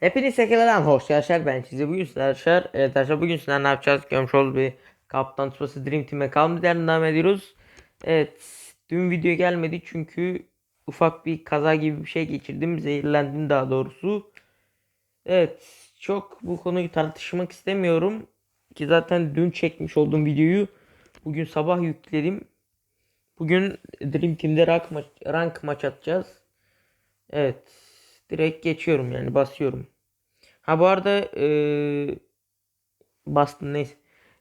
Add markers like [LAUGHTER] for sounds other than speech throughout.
Hepiniz tekrardan hoş geldiniz. Ben size bugün sizlerle arkadaşlar. Evet arkadaşlar bugün sizlerle ne yapacağız? Görmüş olduğunuz bir Kaptan Tsubasa Dream Team'e kalma değerine devam ediyoruz. Evet. Dün video gelmedi çünkü ufak bir kaza gibi bir şey geçirdim. Zehirlendim daha doğrusu. Evet. Çok bu konuyu tartışmak istemiyorum. Ki zaten dün çekmiş olduğum videoyu bugün sabah yükledim. Bugün Dream Team'de rank, maç, rank maç atacağız. Evet. Direkt geçiyorum yani basıyorum. Ha bu arada eee bastım neyse.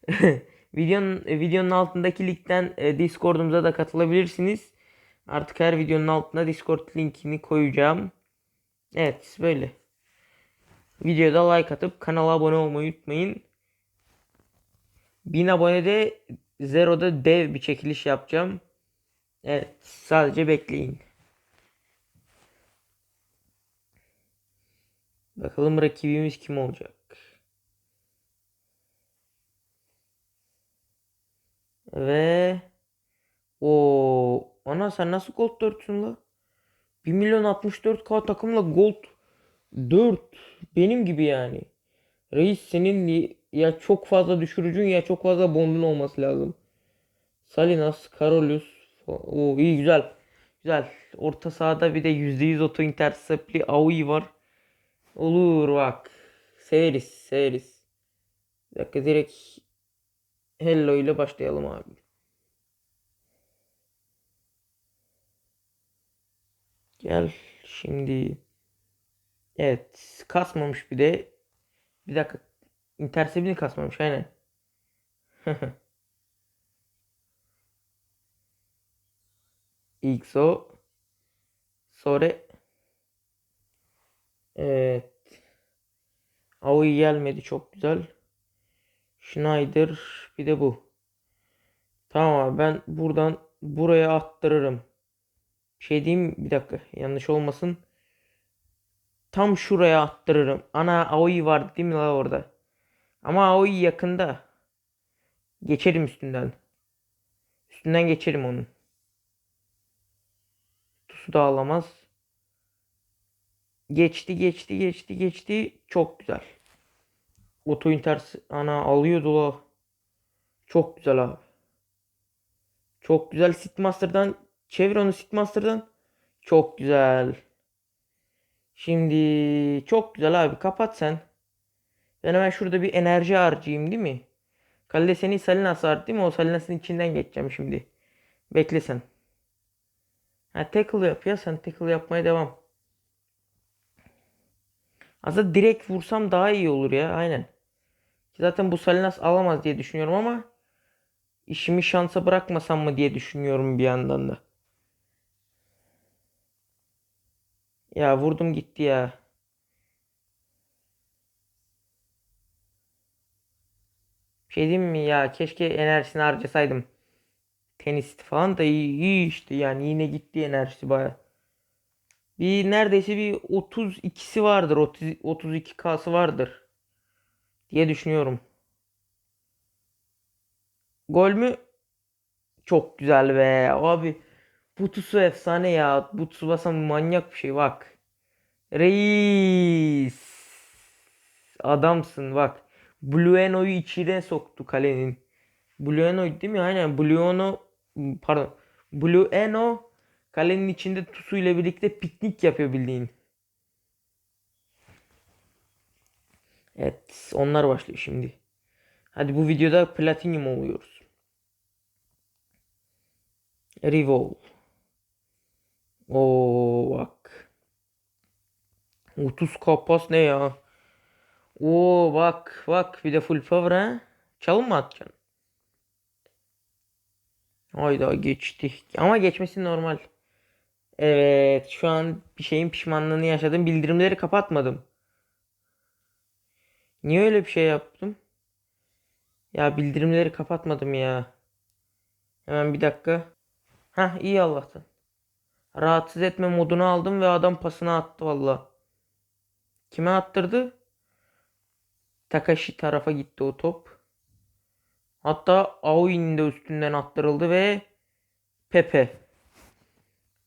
[LAUGHS] videonun videonun altındaki linkten e, Discord'umuza da katılabilirsiniz. Artık her videonun altına Discord linkini koyacağım. Evet böyle. Videoda like atıp kanala abone olmayı unutmayın. 1000 abonede Zero'da dev bir çekiliş yapacağım. Evet sadece bekleyin. Bakalım rakibimiz kim olacak? Ve o ana sen nasıl gold 4'sün la? 1 milyon 64k takımla gold 4 benim gibi yani. Reis senin ya çok fazla düşürücün ya çok fazla bondun olması lazım. Salinas, Carolus. O iyi güzel. Güzel. Orta sahada bir de %100 auto interceptli Aoi var. Olur bak. Severiz, severiz. Bir dakika direkt Hello ile başlayalım abi. Gel şimdi. Evet, kasmamış bir de. Bir dakika. Intercept'ini kasmamış aynen. [LAUGHS] XO. Sonra Evet. Aoi gelmedi çok güzel. Schneider bir de bu. Tamam abi ben buradan buraya attırırım. Bir şey diyeyim bir dakika yanlış olmasın. Tam şuraya attırırım. Ana Aoi var değil mi la orada? Ama Aoi yakında. Geçerim üstünden. Üstünden geçerim onun. Tusu da alamaz. Geçti geçti geçti geçti. Çok güzel. Oto Inters ana alıyordu la. Çok güzel abi. Çok güzel Seatmaster'dan çevir onu Seatmaster'dan. Çok güzel. Şimdi çok güzel abi kapat sen. Ben hemen şurada bir enerji harcayayım değil mi? Kalede seni Salinas var değil mi? O Salinas'ın içinden geçeceğim şimdi. Bekle sen. Ha tackle yap ya sen tackle yapmaya devam. Aslında direkt vursam daha iyi olur ya aynen. Zaten bu Salinas alamaz diye düşünüyorum ama işimi şansa bırakmasam mı diye düşünüyorum bir yandan da. Ya vurdum gitti ya. Şey diyeyim mi ya keşke enerjisini harcasaydım. Tenis falan da iyi, iyi işte yani yine gitti enerjisi baya. Bir neredeyse bir 32'si vardır. 30, 32K'sı vardır diye düşünüyorum. Gol mü? Çok güzel be. Abi bu Tusu efsane ya. Bu Tsubasa manyak bir şey bak. Reis. Adamsın bak. Blueno'yu içine soktu kalenin. Blueno değil mi? Aynen. Blueno pardon. Blueno kalenin içinde Tusu ile birlikte piknik yapıyor bildiğin. Evet, onlar başlıyor şimdi. Hadi bu videoda Platinum oluyoruz. Revol. Oo bak. 30 kapas ne ya? Oo bak bak bir de full power ha. Çalım mı atacaksın? Hayda geçti. Ama geçmesi normal. Evet şu an bir şeyin pişmanlığını yaşadım. Bildirimleri kapatmadım. Niye öyle bir şey yaptım? Ya bildirimleri kapatmadım ya. Hemen bir dakika. Hah iyi Allah'tan. Rahatsız etme modunu aldım ve adam pasına attı valla. Kime attırdı? Takashi tarafa gitti o top. Hatta Aoi'nin de üstünden attırıldı ve Pepe.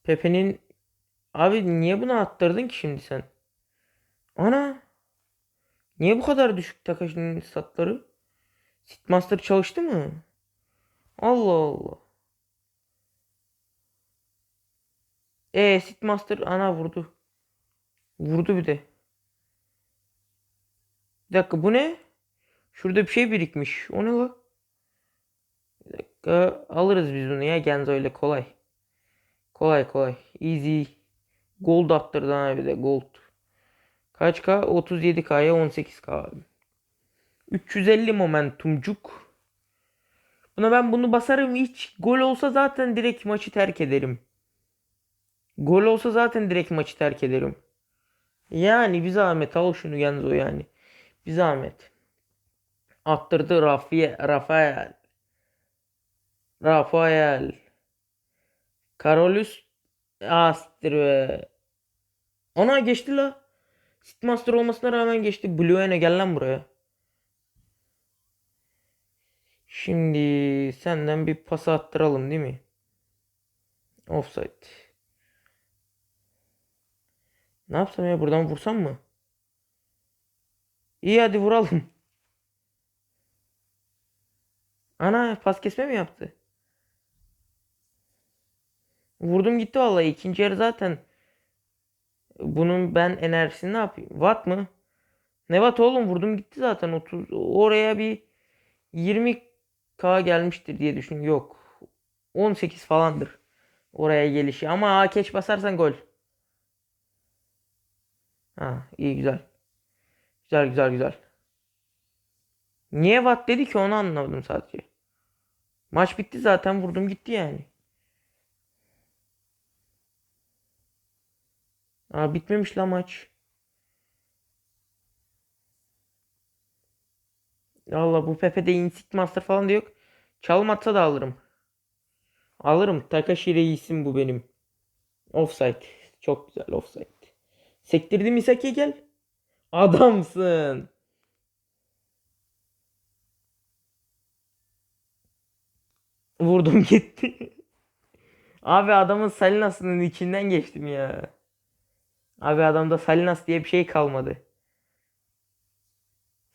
Pepe'nin abi niye bunu attırdın ki şimdi sen? Ana Niye bu kadar düşük Takashi'nin statları? Sitmaster çalıştı mı? Allah Allah. E Sitmaster ana vurdu. Vurdu bir de. Bir dakika bu ne? Şurada bir şey birikmiş. O ne la? Bir dakika alırız biz bunu ya Genzo ile kolay. Kolay kolay. Easy. Gold attırdı ha bir de gold. Kaç K? 37K'ya 18K abi. 350 momentumcuk. Buna ben bunu basarım hiç. Gol olsa zaten direkt maçı terk ederim. Gol olsa zaten direkt maçı terk ederim. Yani bir zahmet al şunu Genzo yani. Bir zahmet. Attırdı Rafael. Rafael. Rafael. Carolus Astır be. Ana geçti la. Sitmaster olmasına rağmen geçti. Blue'ne gel lan buraya. Şimdi senden bir pas attıralım değil mi? Offside. Ne yapsam ya buradan vursam mı? İyi hadi vuralım. Ana pas kesme mi yaptı? Vurdum gitti vallahi. İkinci yarı zaten bunun ben enerjisini ne yapayım? Watt mı? Ne watt oğlum vurdum gitti zaten 30 oraya bir 20k gelmiştir diye düşün. Yok. 18 falandır. Oraya gelişi ama keş basarsan gol. Ha iyi güzel. Güzel güzel güzel. Niye watt dedi ki onu anlamadım sadece. Maç bitti zaten vurdum gitti yani. Aa bitmemiş la maç. Allah bu Pepe'de Insect Master falan da yok. Çalım atsa da alırım. Alırım. Takashi reisim bu benim. Offside. Çok güzel offside. Sektirdim Misaki gel. Adamsın. Vurdum gitti. [LAUGHS] Abi adamın Salinas'ının içinden geçtim ya. Abi adamda Salinas diye bir şey kalmadı.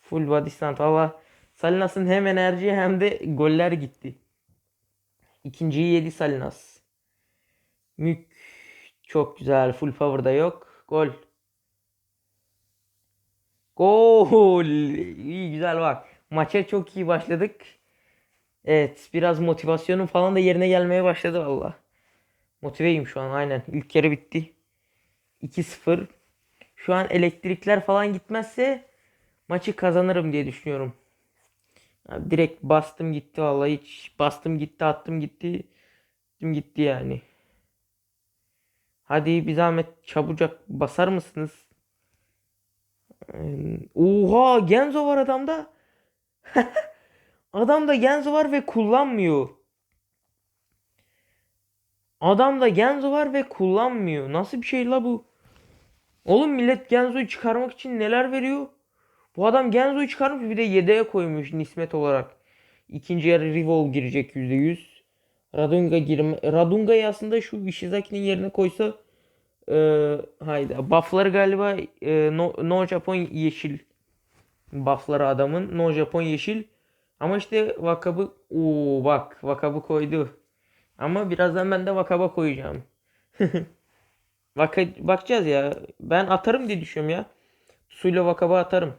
Full body stunt. Valla Salinas'ın hem enerji hem de goller gitti. İkinciyi yedi Salinas. Mük. Çok güzel. Full power'da yok. Gol. Gol. İyi güzel bak. Maça çok iyi başladık. Evet biraz motivasyonum falan da yerine gelmeye başladı valla. Motiveyim şu an aynen. İlk yarı bitti. 2-0. Şu an elektrikler falan gitmezse maçı kazanırım diye düşünüyorum. Abi direkt bastım gitti vallahi hiç bastım gitti attım gitti. Attım gitti yani. Hadi bir zahmet çabucak basar mısınız? Oha Genzo var adamda. [LAUGHS] Adamda Genzo var ve kullanmıyor. Adamda Genzo var ve kullanmıyor. Nasıl bir şey la bu? Oğlum millet Genzo'yu çıkarmak için neler veriyor? Bu adam Genzo'yu çıkarmış bir de yedeğe koymuş nispet olarak. İkinci yarı Rivol girecek %100. Radunga girme. Radunga'yı aslında şu Ishizaki'nin yerine koysa e, hayda. Buff'ları galiba e, no, no Japon yeşil. Buff'ları adamın. No Japon yeşil. Ama işte Vakabı Oo bak Vakabı koydu. Ama birazdan ben de Vakaba koyacağım. [LAUGHS] Vaka, bakacağız ya. Ben atarım diye düşünüyorum ya. Suyla Vakaba atarım.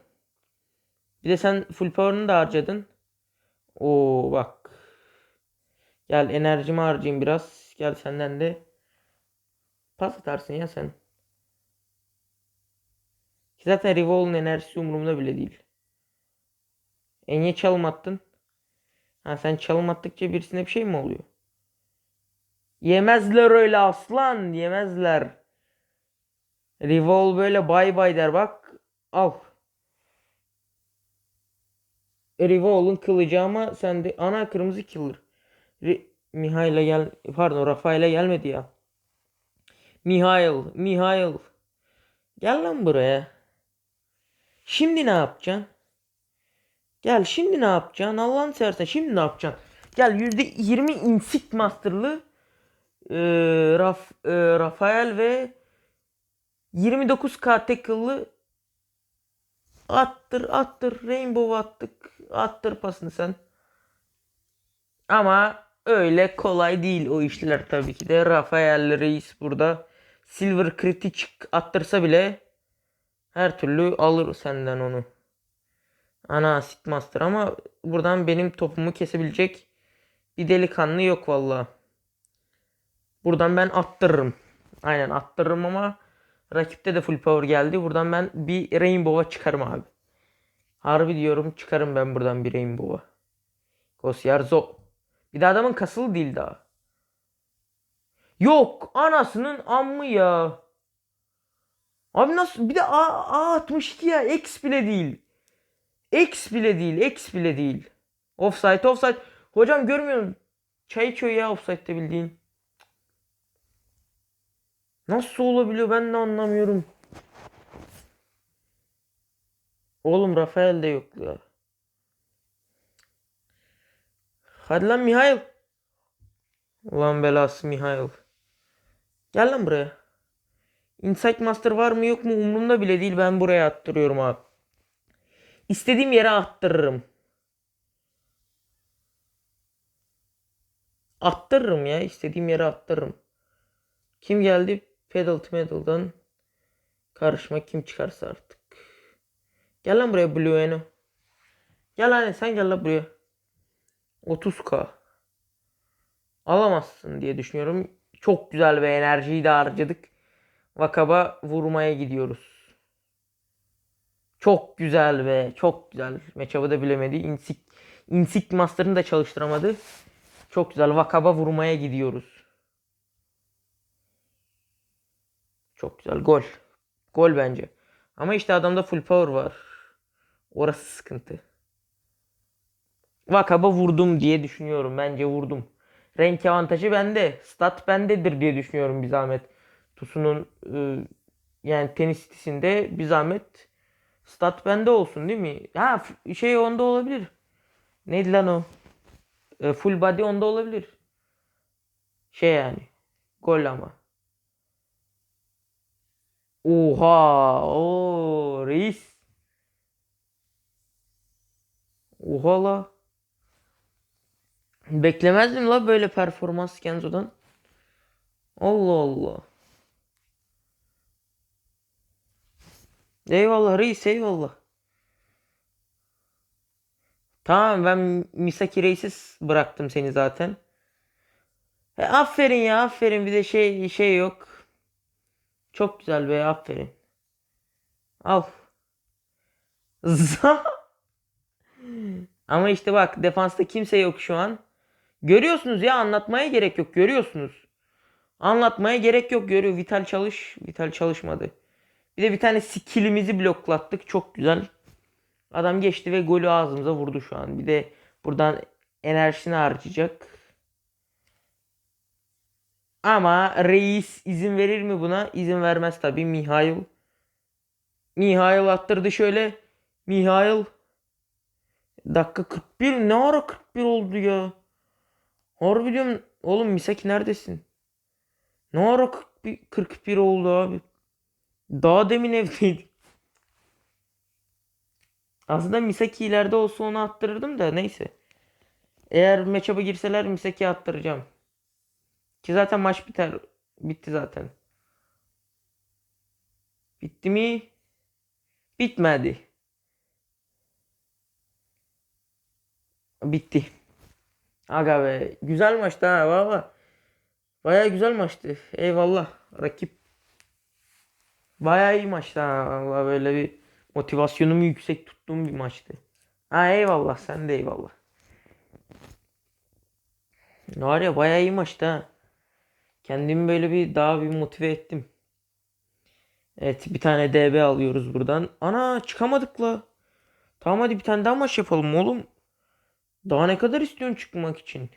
Bir de sen full power'ını da harcadın. Oo bak. Gel enerjimi harcayayım biraz. Gel senden de. Pas atarsın ya sen. Ki Zaten Revol'un enerjisi umurumda bile değil. E niye çalım attın? Ha sen çalım attıkça birisine bir şey mi oluyor? Yemezler öyle aslan. Yemezler. Revol böyle bay bay der bak. Al. Revol'un kılıcı ama sende ana kırmızı killer. Re Mihail'e gel pardon Rafael'e gelmedi ya. Mihail, Mihail. Gel lan buraya. Şimdi ne yapacaksın? Gel şimdi ne yapacaksın? Allah'ını seversen şimdi ne yapacaksın? Gel %20 Insect Master'lı e, Raf, e, Rafael ve 29k tackle'lı Attır attır. Rainbow attık. Attır pasını sen. Ama öyle kolay değil o işler tabii ki de. Rafael Reis burada Silver Critic attırsa bile her türlü alır senden onu. Ana Master ama buradan benim topumu kesebilecek bir delikanlı yok valla. Buradan ben attırırım. Aynen attırırım ama rakipte de full power geldi. Buradan ben bir Rainbow'a çıkarım abi. Harbi diyorum çıkarım ben buradan bir Rainbow'a. Gosyar Zo. Bir de adamın kasılı değil daha. Yok anasının ammı ya. Abi nasıl bir de A, A 62 ya X bile değil. X bile değil X bile değil. Offside offside. Hocam görmüyor musun? Çay içiyor ya offside'de bildiğin. Nasıl olabiliyor ben de anlamıyorum. Oğlum Rafael de yok ya. Hadi lan Mihail. Ulan belası Mihail. Gel lan buraya. Insight Master var mı yok mu umurumda bile değil. Ben buraya attırıyorum abi. İstediğim yere attırırım. Attırırım ya. istediğim yere attırırım. Kim geldi? Pedal to Metal'dan karışma kim çıkarsa artık. Gel lan buraya Blue Eno. Gel lan sen gel lan buraya. 30k. Alamazsın diye düşünüyorum. Çok güzel bir enerjiyi de harcadık. Vakaba vurmaya gidiyoruz. Çok güzel ve çok güzel. Matchup'ı da bilemedi. Insik, Insik Master'ını da çalıştıramadı. Çok güzel. Vakaba vurmaya gidiyoruz. Çok güzel. Gol. Gol bence. Ama işte adamda full power var. Orası sıkıntı. Vakaba vurdum diye düşünüyorum. Bence vurdum. Renk avantajı bende. Stat bendedir diye düşünüyorum bir zahmet. Tusu'nun e, yani tenis sitesinde bir zahmet stat bende olsun değil mi? Ha şey onda olabilir. Neydi lan o? E, full body onda olabilir. Şey yani. Gol ama. Oha! O reis. Oha la. Beklemezdim la böyle performans Kenzo'dan. Allah Allah. Eyvallah reis eyvallah. Tamam ben Misaki Reis'iz bıraktım seni zaten. E, aferin ya aferin bir de şey şey yok. Çok güzel be aferin. Al. Ama işte bak defansta kimse yok şu an. Görüyorsunuz ya anlatmaya gerek yok görüyorsunuz. Anlatmaya gerek yok görüyor. Vital çalış. Vital çalışmadı. Bir de bir tane skillimizi bloklattık. Çok güzel. Adam geçti ve golü ağzımıza vurdu şu an. Bir de buradan enerjisini harcayacak. Ama reis izin verir mi buna? İzin vermez tabii. Mihail. Mihail attırdı şöyle. Mihail. Dakika 41. Ne ara 41 oldu ya? Harbi diyorum. Oğlum Misaki neredesin? Ne ara 41, 41 oldu abi? Daha demin evdeydik. Aslında Misaki ileride olsa onu attırırdım da neyse. Eğer matchup'a girseler Misaki'yi attıracağım. Ki zaten maç biter. Bitti zaten. Bitti mi? Bitmedi. Bitti. Aga be. Güzel maçtı ha valla. Baya güzel maçtı. Eyvallah. Rakip. Baya iyi maçtı ha. Valla böyle bir motivasyonumu yüksek tuttuğum bir maçtı. Ha eyvallah sen de eyvallah. Var ya baya iyi maçtı ha. Kendimi böyle bir daha bir motive ettim. Evet bir tane DB alıyoruz buradan. Ana çıkamadık la. Tamam hadi bir tane daha maç yapalım oğlum. Daha ne kadar istiyorsun çıkmak için?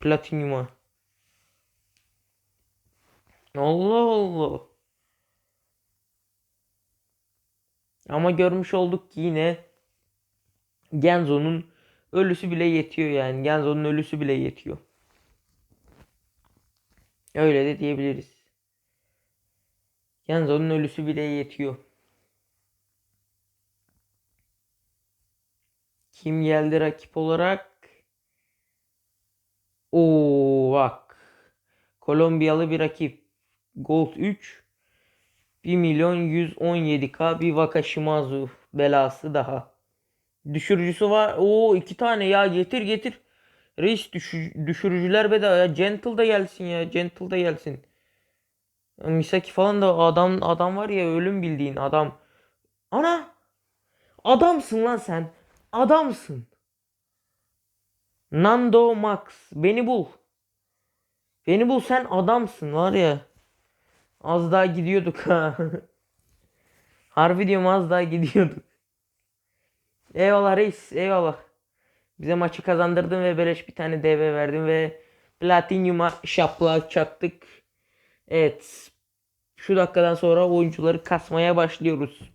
Platinyuma. Allah Allah. Ama görmüş olduk ki yine Genzo'nun ölüsü bile yetiyor yani. Genzo'nun ölüsü bile yetiyor. Öyle de diyebiliriz. Genzo'nun ölüsü bile yetiyor. Kim geldi rakip olarak? Oo bak. Kolombiyalı bir rakip. Gold 3. 1 milyon 117k bir Wakashimazu belası daha. Düşürücüsü var. Oo iki tane ya getir getir. Reis düşü- düşürücüler bedava ya. Gentle da gelsin ya. Gentle da gelsin. Misaki falan da adam adam var ya ölüm bildiğin adam. Ana! Adamsın lan sen. Adamsın. Nando Max. Beni bul. Beni bul sen adamsın var ya. Az daha gidiyorduk ha. [LAUGHS] Harbi diyorum az daha gidiyorduk. Eyvallah reis eyvallah. Bize maçı kazandırdın ve beleş bir tane DB verdin ve Platinyum'a şapla çaktık. Evet. Şu dakikadan sonra oyuncuları kasmaya başlıyoruz.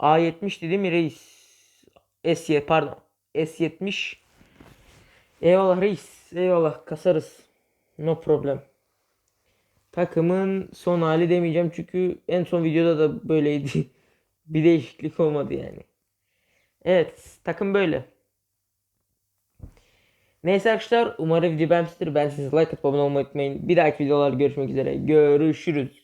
A70 dedi mi reis? S pardon. S70. Eyvallah reis. Eyvallah kasarız. No problem. Takımın son hali demeyeceğim çünkü en son videoda da böyleydi. [LAUGHS] bir değişiklik olmadı yani. Evet takım böyle. Neyse arkadaşlar umarım video beğenmiştir. Ben size like atıp abone olmayı unutmayın. Bir dahaki videolarda görüşmek üzere. Görüşürüz.